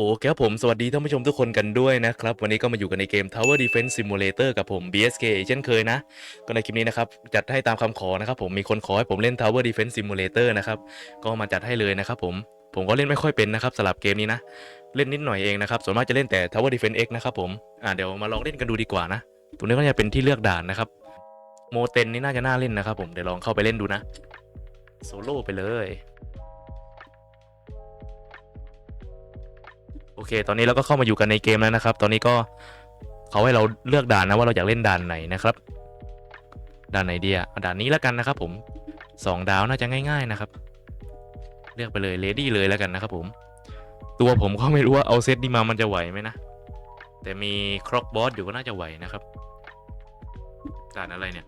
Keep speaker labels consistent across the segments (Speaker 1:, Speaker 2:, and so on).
Speaker 1: โอเคครับผมสวัสดีท่านผู้ชมทุกคนกันด้วยนะครับ วันนี้ก็มาอยู่กันในเกม Tower Defense Simulator กับผม BSK เช่นเคยนะ ก็ในคลิปนี้นะครับ จัดให้ตามคำขอนะครับผมมีคนขอให้ผมเล่น Tower Defense Simulator นะครับ ก็มาจัดให้เลยนะครับผมผมก็เล่นไม่ค่อยเป็นนะครับสำหรับเกมนี้นะ เล่นนิดหน่อยเองนะครับ ส่วนมากจะเล่นแต่ Tower Defense X นะครับผมอ่าเดี๋ยวมาลองเล่นกันดูดีกว่านะตรงนี้ก็จะเป็นที่เลือกด่านนะครับโมเตนนี่น่าจะน่าเล่นนะครับผมเดี๋ยวลองเข้าไปเล่นดูนะโซโล่ไปเลย โอเค ตอนนี้เราก็เข้ามาอยู่กันในเกมแล้วนะครับ ตอนนี้ก็เขาให้เราเลือกด่านนะว่าเราอยากเล่นด่านไหนนะครับ ด่านไหนดีอะด่านนี้แล้วกันนะครับ ผมสองดาวน่าจะง่าย ๆนะครับ เลือกไปเลยเลดี้เลยแล้วกันนะครับ ผม ตัวผมก็ไม่รู้ว่าเอาเซตนี้มามันจะไหวไหมนะ แต่มีครอกบอสอยู่ก็น่าจะไหวนะครับ ด่านอะไรเนี่ย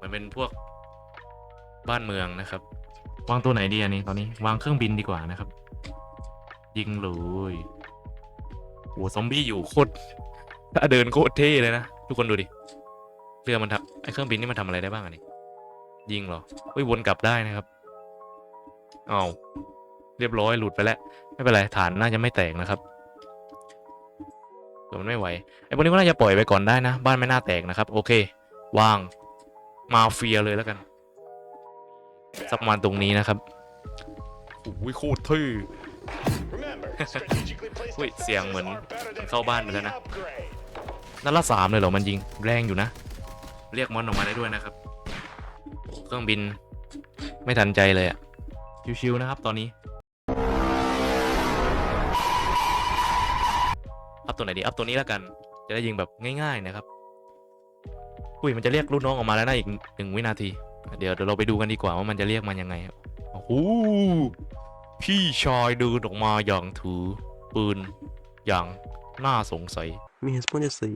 Speaker 1: มันเป็นพวกบ้านเมืองนะครับ วางตัวไหนดีอันนี้ตอนนี้ วางเครื่องบินดีกว่านะครับ ยิงเลยโหซอมบี้อยู่โคตรถ้าเดินโคตรเท่เลยนะ ทุกคนดูดิเรือมันทำไอเครื่องบินนี่มันทำอะไรได้บ้างอันนี้ยิงเหรอเฮ้ยวนกลับได้นะครับเอาวเรียบร้อยหลุดไปแล้ว ไม่เป็นไรฐานน่าจะไม่แตกนะครับเดี๋ยวมันไม่ไหวไอพวกนี้ก็น่าจะปล่อยไปก่อนได้นะ บ้านไม่น่าแตกนะครับ โอเควางมาเฟียเลยแล้วกันสักมาตรงนี้นะครับโอ้ยโคตรเท่
Speaker 2: อ ยเสียงเหมือนเข้าบ้านไปแล้วนะ
Speaker 1: นัดละสามเลยเหรอมันยิงแรงอยู่นะ เรียกมอนออกมาได้ด้วยนะครับ เครื่องบินไม่ทันใจเลยอะชิวๆนะครับตอนนี้ อัพตัวไหนดี อัพตัวนี้แล้วกัน จะได้ยิงแบบง่ายๆนะครับ อุ้ยมันจะเรียกลูกน้องออกมาแล้วนะอีกหนึ่งวินาที เดี๋ยวเดี๋ยวเราไปดูกันดีกว่าว่ามันจะเรียกมันยังไงครับ โอ้โห พี่ชายเดินออกมาอย่างถือปืนอย่างน่าสงสัย
Speaker 3: Me responde assim.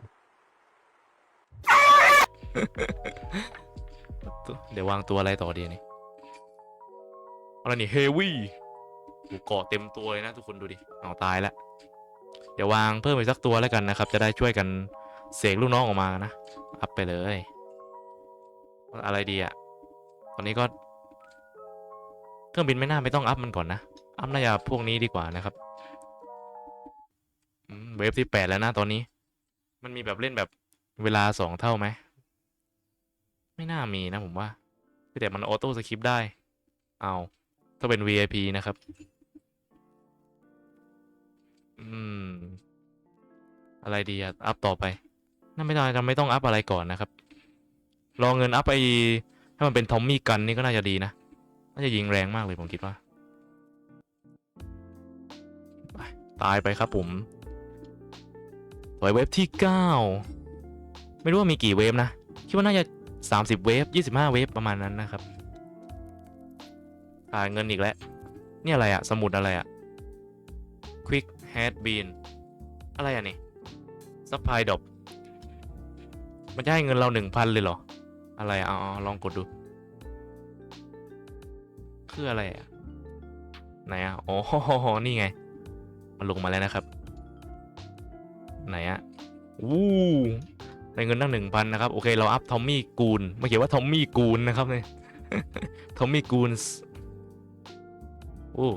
Speaker 1: เดี๋ยววางตัวอะไรต่อดีนี่อะไรนี่เฮฟวี่เกาะเต็มตัวเลยนะทุกคนดูดิ เอาตายแล้วเดี๋ยววางเพิ่มอีกสักตัวแล้วกันนะครับ จะได้ช่วยกันเสกลูกน้องออกมานะ อัพไปเลย อะไรดีอะตอนนี้ก็ เครื่องบินไม่น่าไม่ต้องอัพมันก่อนนะ อัพน่าจะพวกนี้ดีกว่านะครับเวฟที่แปดแล้วนะตอนนี้ มันมีแบบเล่นแบบเวลาสองเท่าไหม ไม่น่ามีนะผมว่า แต่มันออโต้สคริปต์ได้ เอาถ้าเป็น VIP นะครับ อืม อะไรดีอะอัพต่อไปน่าไม่ต้องจะไม่ต้องอัพอะไรก่อนนะครับ รอเงินอัพไปให้มันเป็นทอมมี่กันนี่ก็น่าจะดีนะ น่าจะยิงแรงมากเลยผมคิดว่า ตายไปครับผมต่อยเวฟที่ 9 ไม่รู้ว่ามีกี่เวฟนะ คิดว่าน่าจะ 30 เวฟ 25 เวฟประมาณนั้นนะครับขาดเงินอีกแล้ว นี่อะไรอะสมุดอะไรอะ Quick Head Bean อะไรอะนี่ Supply Drop มันจะให้เงินเรา 1,000 เลยเหรอ อะไรอะอาเอลองกดดู คืออะไรอะไหนอะโอ๋อนี่ไง มันลงมาแล้วนะครับ ไหนอะอู้ได้เงินตั้งหนึ่งพันนะครับ โอเค เราอัพทอมมี่กูนไม่เขียนว่าทอมมี่กูนนะครับเนี่ยทอมมี่กูนส์โอ้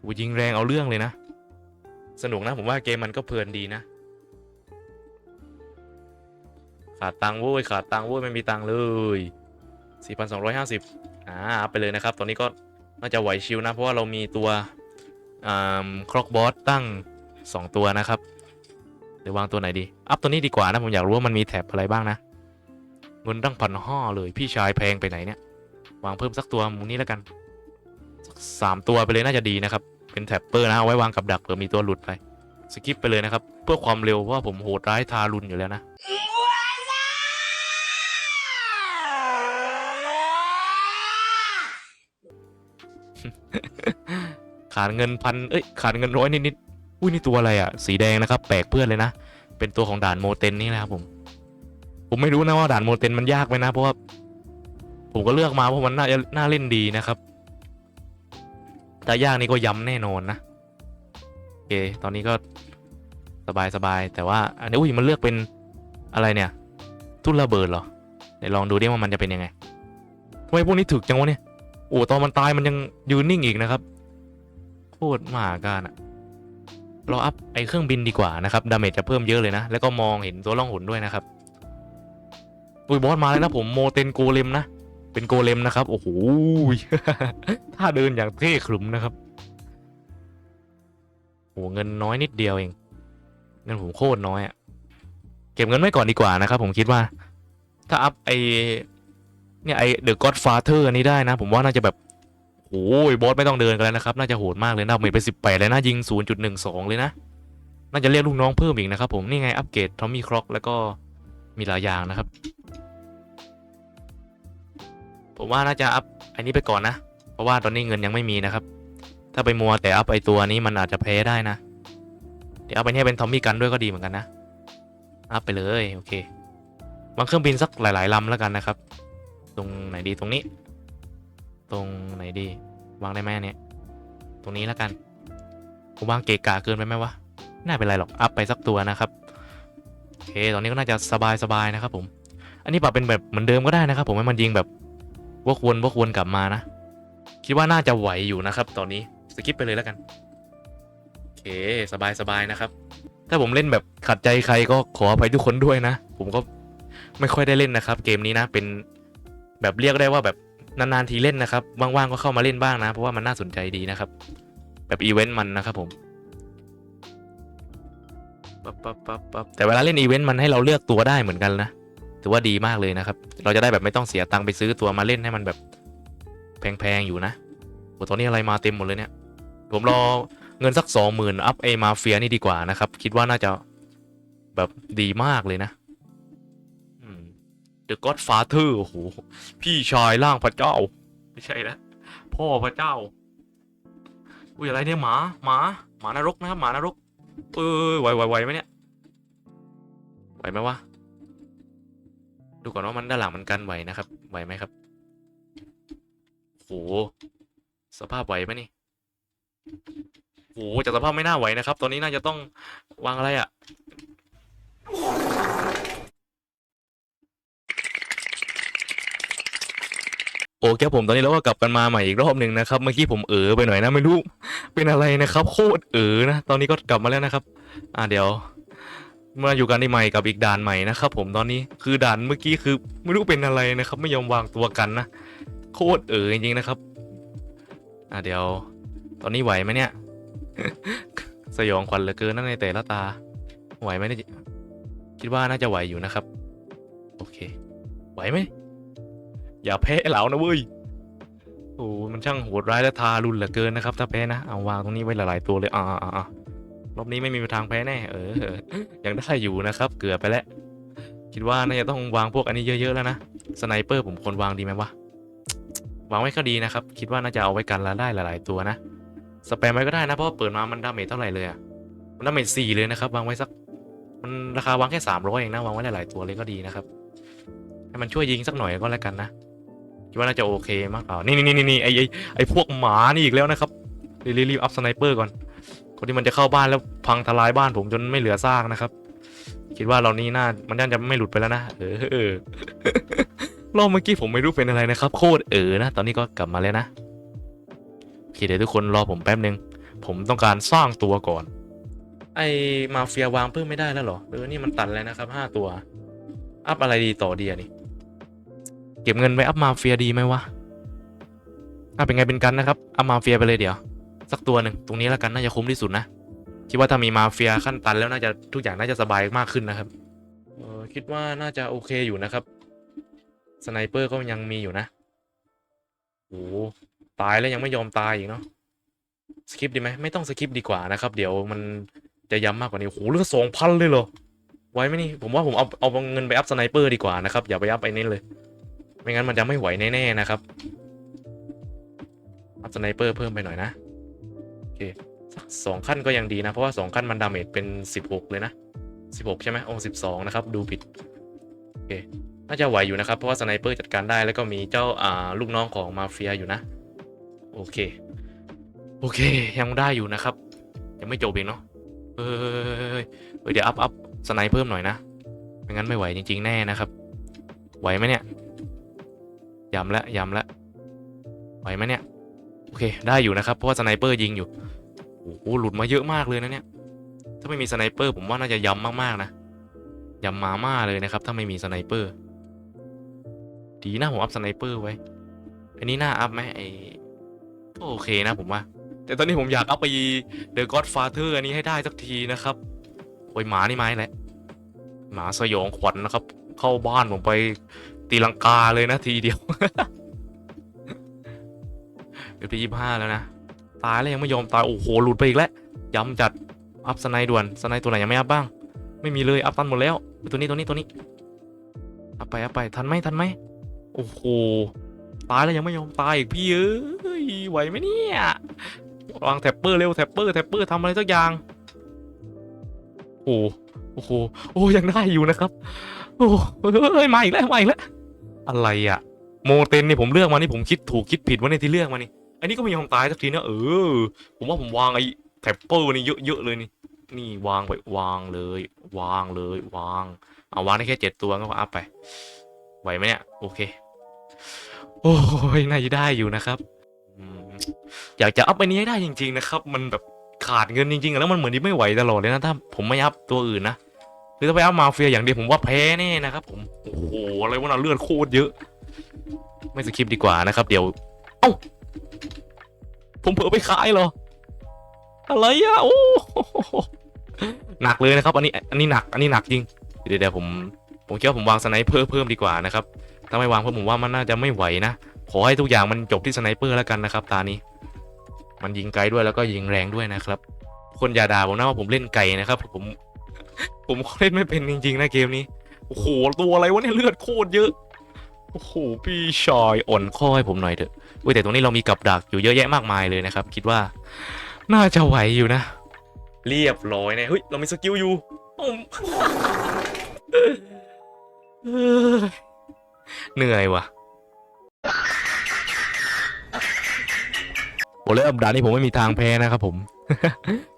Speaker 1: โหยิงแรงเอาเรื่องเลยนะ สนุกนะ ผมว่าเกมมันก็เพลินดีนะ ขาดตังค์เว้ย ขาดตังค์เว้ย ไม่มีตังค์เลย 4,250อ่าอัพไปเลยนะครับ ตอนนี้ก็น่าจะไหวชิวนะ เพราะว่าเรามีตัว ครอกบอสตั้ง 2 ตัวนะครับเดี๋ยววางตัวไหนดี อัพตัวนี้ดีกว่านะ ผมอยากรู้ว่ามันมีแท็บอะไรบ้างนะ เงินตั้งพันห้าเลยพี่ชายแพงไปไหนเนี่ย วางเพิ่มสักตัวมุมนี้แล้วกันสักสามตัวไปเลยน่าจะดีนะครับ เป็นแท็บเปอร์นะเอาไว้วางกับดักเผื่อมีตัวหลุดไป สกิปไปเลยนะครับ เพื่อความเร็วเพราะผมโหดร้ายทารุณอยู่แล้วนะ ขาดเงินพันเอ้ยขาดเงินร้อยนิดๆอุ้ยนี่ตัวอะไรอะ่ะสีแดงนะครับแปลกเพื่อนเลยนะ เป็นตัวของด่านโมเตนนี่นะครับผม ผมไม่รู้นะว่าด่านโมเตนมันยากไหมนะเพราะว่าผมก็เลือกมาเพราะมันน่าจะน่าเล่นดีนะครับแต่ยากนี่ก็ย้ำแน่นอนนะโอเคตอนนี้ก็สบายสบายแต่ว่าอันนี้อุ้ยมันเลือกเป็นอะไรเนี่ยทุ่นระเบิดเหรอเดี๋ยวลองดูดิว่ามันจะเป็นยังไงทำไมพวกนี้ถึกจังวะเนี่ยโอ้ตอนมันตายมันยังยืนนิ่งอีกนะครับ โคตรมหาการอะเราอัพไอเครื่องบินดีกว่านะครับ ดาเมจจะเพิ่มเยอะเลยนะ แล้วก็มองเห็นตัวล่องหนด้วยนะครับอุ้ยบอสมาแล้วนะผมโมเตนโกเลมนะ เป็นโกเลมนะครับ โอ้โหถ้าเดินอย่างเท่ขรึมนะครับโอ้เงินน้อยนิดเดียวเองเงินผมโคตรน้อยอะเก็บเงินไว้ก่อนดีกว่านะครับ ผมคิดว่า ถ้าอัพไอเนี่ยไอเดอะก็อดฟาเธอร์อันนี้ได้นะ ผมว่าน่าจะแบบ โอ้ยบอสไม่ต้องเดินกันแล้วนะครับ น่าจะโหดมากเลยนะเมจไปสิบแปดเลยนะยิงศูนย์จุดหนึ่งสองเลยนะ น่าจะเรียกลูกน้องเพิ่มอีกนะครับผมนี่ไงอัปเกรดทอมมี่ครอกแล้วก็มีหลายอย่างนะครับ ผมว่าน่าจะอัพอันนี้ไปก่อนนะ เพราะว่าตอนนี้เงินยังไม่มีนะครับ ถ้าไปมัวแต่อัพไอตัวนี้มันอาจจะแพ้ได้นะ เดี๋ยวเอาไปเนี่เป็นทอมมี่กันด้วยก็ดีเหมือนกันนะอัพไปเลยโอเควางเครื่องบินสักหลายๆลำแล้วกันนะครับ ตรงไหนดีตรงนี้ ตรงไหนดี วางได้ไหมอันเนี่ย ตรงนี้แล้วกันผมวางเกะกะเกินไปไหมวะน่าเป็นไรหรอก อัพไปสักตัวนะครับโอเคตอนนี้ก็น่าจะสบายๆนะครับผม อันนี้ปรับเป็นแบบเหมือนเดิมก็ได้นะครับ ผมให้มันยิงแบบวกวนวกวนกลับมานะ คิดว่าน่าจะไหวอยู่นะครับ ตอนนี้สกิปไปเลยแล้วกันโอเคสบายๆนะครับ ถ้าผมเล่นแบบขัดใจใครก็ขออภัยทุกคนด้วยนะ ผมก็ไม่ค่อยได้เล่นนะครับ เกมนี้นะเป็นแบบเรียกได้ว่าแบบ นานๆทีเล่นนะครับว่างๆก็เข้ามาเล่นบ้างนะ เพราะว่ามันน่าสนใจดีนะครับ แบบอีเวนต์มันนะครับผมปั๊บปั๊บปั๊บปั๊บแต่เวลาเล่นอีเวนต์มันให้เราเลือกตัวได้เหมือนกันนะถือว่าดีมากเลยนะครับ เราจะได้แบบไม่ต้องเสียตังค์ไปซื้อตัวมาเล่นให้มันแบบแพงๆอยู่นะโหตอนนี้อะไรมาเต็มหมดเลยเนี่ย ผมรอเงินสักสองหมื่นอัพเอมาเฟียนี่ดีกว่านะครับ คิดว่าน่าจะแบบดีมากเลยนะ The Godfather โอ้โห พี่ชายร่างพระเจ้า ไม่ใช่แล้วพ่อพระเจ้า อุ้ยอะไรเนี่ยหมา หมา หมานรกนะครับ หมานรก เออไหวไหวไหวไหมเนี่ย ไหวไหมวะ ดูก่อนว่ามันด้านหลังมันกันไหวนะครับ ไหวไหมครับโห สภาพไหวไหมนี่โหจากสภาพไม่น่าไหวนะครับ ตอนนี้น่าจะต้องวางอะไรอะ โอเคครับผมตอนนี้เราก็กลับกันมาใหม่อีกรอบหนึ่งนะครับ เมื่อกี้ผมเออไปหน่อยนะไม่รู้เป็นอะไรนะครับ โคตรเออนะตอนนี้ก็กลับมาแล้วนะครับ อ่าเดี๋ยวมาอยู่กันในใหม่กับอีกด่านใหม่นะครับ ผมตอนนี้คือด่านเมื่อกี้คือไม่รู้เป็นอะไรนะครับ ไม่ยอมวางตัวกันนะโคตรเออจริงๆนะครับ อ่าเดี๋ยว ตอนนี้ไหวไหมเนี่ย สยองขวัญเหลือเกินนั่นในแต่ละตา ไหวไหมเนี่ยคิดว่าน่าจะไหวอยู่นะครับ โอเค ไหวไหม อย่าแพ้เหลานะเว้ยโอ้มันช่างโหดร้ายและทารุณเหลือเกินนะครับ ถ้าแพ้นะเอาวางตรงนี้ไว้หลายๆตัวเลยอ่าอ่าอ่ารอบนี้ไม่มีทางแพ้แน่เออยังได้อยู่นะครับ เกือบไปแล้วคิดว่าน่าจะต้องวางพวกอันนี้เยอะๆแล้วนะสไนเปอร์ผมควรวางดีไหมวะวางไว้ก็ดีนะครับ คิดว่าน่าจะเอาไว้กันละได้หลาย ๆตัวนะสแปมไว้ก็ได้นะเพราะว่าเปิดมามันดาเมจเท่าไหร่เลยอะมันดาเมจสี่เลยนะครับวางไว้สัก มันราคาวางแค่สามร้อยเองนะวางไว้หลายๆตัวเลยก็ดีนะครับให้มันช่วยยิงสักหน่อยก็แล้วกันนะ คิดว่าน่าจะโอเคมากเปล่านี่นี่นี่นี่ไอไอไอพวกหมานี่อีกแล้วนะครับรีบรีบอัพสไนเปอร์ก่อนคนที่มันจะเข้าบ้านแล้วพังทลายบ้านผมจนไม่เหลือซากนะครับ คิดว่าเรานี้น่ามันน่าจะไม่หลุดไปแล้วนะเออเออรอบเมื่อกี้ผมไม่รู้เป็นอะไรนะครับ โคตรเออนะ ตอนนี้ก็กลับมาแล้วนะโอเคเดี๋ยวทุกคนรอผมแป๊บนึง ผมต้องการสร้างตัวก่อน ไอมาเฟียวางเพิ่มไม่ได้แล้วหรอเออนี่มันตันแล้วนะครับห้าตัว อัพอะไรดีต่อเดีอะนี่ ก็บเงินไว้อัพมาเฟียดีไหมวะอะเป็นไงเป็นกันนะครับ อัพมาเฟียไปเลยเดี๋ยว สักตัวหนึ่งตรงนี้แล้วกันน่าจะคุ้มที่สุดนะ คิดว่าถ้ามีมาเฟียขั้นตันแล้วน่าจะทุกอย่างน่าจะสบายมากขึ้นนะครับเออคิดว่าน่าจะโอเคอยู่นะครับ สไนเปอร์ก็ยังมีอยู่นะโอ้ตายแล้วยังไม่ยอมตายอีกเนาะ สคิปดีไหมไม่ต้องสคิปดีกว่านะครับ เดี๋ยวมันจะย้ำมากกว่านี้โอ้โหเรื่องสองพันเลยเหรอ ไว้ไหมนี่ ผมว่าผมเอาเอาเงินไปอัพสไนเปอร์ดีกว่านะครับ อย่าไปอัพไอ้นี่เลย ไม่งั้นมันจะไม่ไหวแน่ๆนะครับอัพสไนเปอร์เพิ่มไปหน่อยนะโอเคสักสองขั้นก็ยังดีนะ เพราะว่าสองขั้นมันดาเมจเป็นสิบหกเลยนะสิบหกใช่ไหมโอ้สิบสองนะครับ ดูผิดโอเคน่าจะไหวอยู่นะครับ เพราะว่าสไนเปอร์จัดการได้แล้วก็มีเจ้าอ่าลูกน้องของมาเฟียอยู่นะ โอเค โอเค ยังได้อยู่นะครับ ยังไม่จบเอีกเนาะเฮ้ยเฮ้ยเดี๋ยวอัพอัพสไนเพิ่มหน่อยนะไม่งั้นไม่ไหวจริง ๆ แน่นะครับ ไหวไหมเนี่ย ย้ำละย้ำละไหวไหมเนี่ย โอเค ได้อยู่นะครับ เพราะว่าสไนเปอร์ยิงอยู่ โอ้โห หลุดมาเยอะมากเลยนะเนี่ย ถ้าไม่มีสไนเปอร์ผมว่าน่าจะย้ำมากๆนะย้ำมาม่าเลยนะครับ ถ้าไม่มีสไนเปอร์ ดีนะผมอัพสไนเปอร์ไว้ อันนี้น่าอัพไหมไอก็โอเคนะผมว่า แต่ตอนนี้ผมอยากอัพไป The Godfather อันนี้ให้ได้สักทีนะครับ โอ้ยหมานี่ไม้แหละ หมาสยองขวัญนะครับ เข้าบ้านผมไป ตีลังกาเลยนะทีเดียวเดี๋ยวไปยี่ห้าแล้วนะ ตายแล้วยังไม่ยอมตาย โอ้โห หลุดไปอีกแล้วย้ำจัด อัพสไนด์ด่วนสไนด์ตัวไหนยังไม่อัพบ้าง ไม่มีเลย อัพตันหมดแล้ว ตัวนี้ตัวนี้ตัวนี้ อัพไปอัพไป ทันไหมทันไหม โอ้โห ตายแล้วยังไม่ยอมตายอีกพี่เอ้ย ไหวไหมเนี่ยวางแท็ปเปอร์เร็วแท็ปเปอร์แท็ปเปอร์ทำอะไรสักอย่าง โอ้โห โอ้โห โอ้ยังได้อยู่นะครับ โอ้เฮ้ยมาอีกแล้วมาอีกแล้ว อะไรอะโมเตนนี่ผมเลือกมานี่ผมคิดถูกคิดผิดวะเนี่ยที่เลือกมานี่อันนี้ก็ไม่ยอมตายสักทีนะเออ ผมว่าผมวางไอ้แท็ปเปอร์นี่เยอะๆเลยนี่ นี่วางไปวางเลย วางเลยวางเอาวางได้แค่เจ็ดตัวก็อัพไปไหวไหมเนี่ยโอเค โอ้ยน่าจะได้อยู่นะครับอยากจะอัพไปนี้ให้ได้จริง ๆ นะครับ มันแบบขาดเงินจริงๆแล้วมันเหมือนที่ไม่ไหวตลอดเลยนะถ้าผมไม่อัพตัวอื่นนะ หรือถ้าไปเอัพมาเฟียอย่างเดียวผมว่าแพ้แน่นะครับผม โอ้โห อะไรวะน่ะเลือดโคตรเยอะ ไม่สคริปดีกว่านะครับ เดี๋ยว เอ้า ผมเผลอไปขายเหรอ อะไรอะโอ้โหหนักเลยนะครับ อันนี้ อันนี้หนัก อันนี้หนักจริง เดี๋ยวเดี๋ยวผม ผมคิดว่าผมวางสไนเปอร์เพิ่มดีกว่านะครับ ถ้าไม่วางเพิ่มผมว่ามันน่าจะไม่ไหวนะ ขอให้ทุกอย่างมันจบที่สไนเปอร์แล้วกันนะครับ ตานี้ มันยิงไกลด้วยแล้วก็ยิงแรงด้วยนะครับ คนอย่าด่าผมนะว่าผมเล่นไก่นะครับ ผม ผมเล่นไม่เป็นจริงๆนะเกมนี้ โอ้โห ตัวอะไรวะเนี่ยเลือดโคตรเยอะ โอ้โห พี่ชายอ่อนข้อให้ผมหน่อยเถอะเว้ยแต่ตรงนี้เรามีกับดักอยู่เยอะแยะมากมายเลยนะครับ คิดว่า น่าจะไหวอยู่นะ เรียบร้อยเนี่ยเฮ้ย เรามีสกิลอยู่อืมเอ้ยเหนื่อยว่ะบอกเลยว่าด่านนี้ผมไม่มีทางแพ้นะครับผม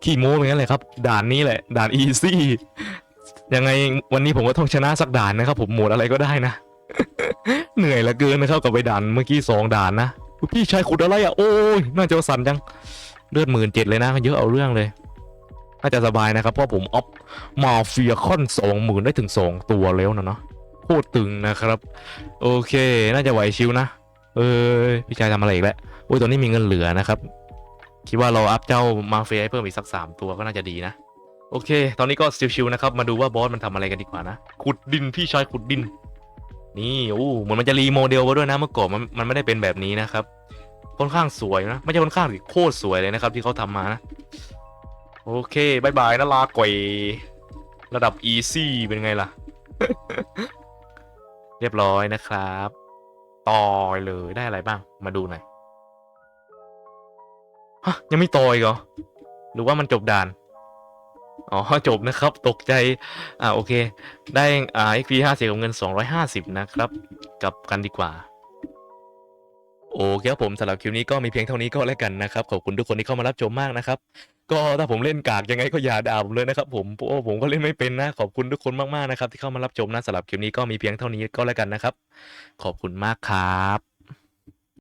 Speaker 1: ขี้โม้เหมือนกันเลยครับ ด่านนี้แหละ ด่านอีซี่ ยังไงวันนี้ผมก็ต้องชนะสักด่านนะครับ ผมโหมดอะไรก็ได้นะ เหนื่อยเหลือเกินนะครับกับไปด่านเมื่อกี้สองด่านนะพี่ชายขุดอะไรอะ โอ้ยน่าจะสั่นจัง เลือดหมื่นเจ็ดเลยนะเยอะเอาเรื่องเลย น่าจะสบายนะครับ เพราะผมออฟมาเฟียคอนสองหมื่นได้ถึงสองตัวแล้วนะเนาะโคตรตึงนะครับ โอเค น่าจะไหวชิวนะ เออพี่ชายทำอะไรอีกแล้วโอ้ยตอนนี้มีเงินเหลือนะครับ คิดว่าเราอัพเจ้ามาเฟียให้เพิ่มอีกสักสามตัวก็น่าจะดีนะ โอเค ตอนนี้ก็ชิวๆนะครับ มาดูว่าบอสมันทำอะไรกันดีกว่านะ ขุดดินพี่ชายขุดดิน นี่โอ้เหมือนมันจะรีโมเดลมาด้วยนะเมื่อก่อนมันมันไม่ได้เป็นแบบนี้นะครับ ค่อนข้างสวยนะ ไม่ใช่ค่อนข้างสิโคตรสวยเลยนะครับที่เขาทำมานะ โอเคบายบายนะลาก่อยระดับอีซี่เป็นไงล่ะ เรียบร้อยนะครับ ต่อเลยได้อะไรบ้าง มาดูหน่อย ฮะยังไม่ต่อยเหรอ หรือว่ามันจบด่าน อ๋อ จบนะครับ ตกใจ อ่าโอเค ได้อ่า XP 50กับเงิน 250 นะครับ กลับกันดีกว่า โอเคครับผมสำหรับคลิปนี้ก็มีเพียงเท่านี้ก็แล้วกันนะครับ ขอบคุณทุกคนที่เข้ามารับชมมากนะครับ ก็ถ้าผมเล่นกากยังไงก็อย่าด่าผมเลยนะครับ ผมเพราะว่าผมก็เล่นไม่เป็นนะ ขอบคุณทุกคนมากๆนะครับ ที่เข้ามารับชมนะสำหรับคลิปนี้ก็มีเพียงเท่านี้ก็แล้วกันนะครับ ขอบคุณมากครับ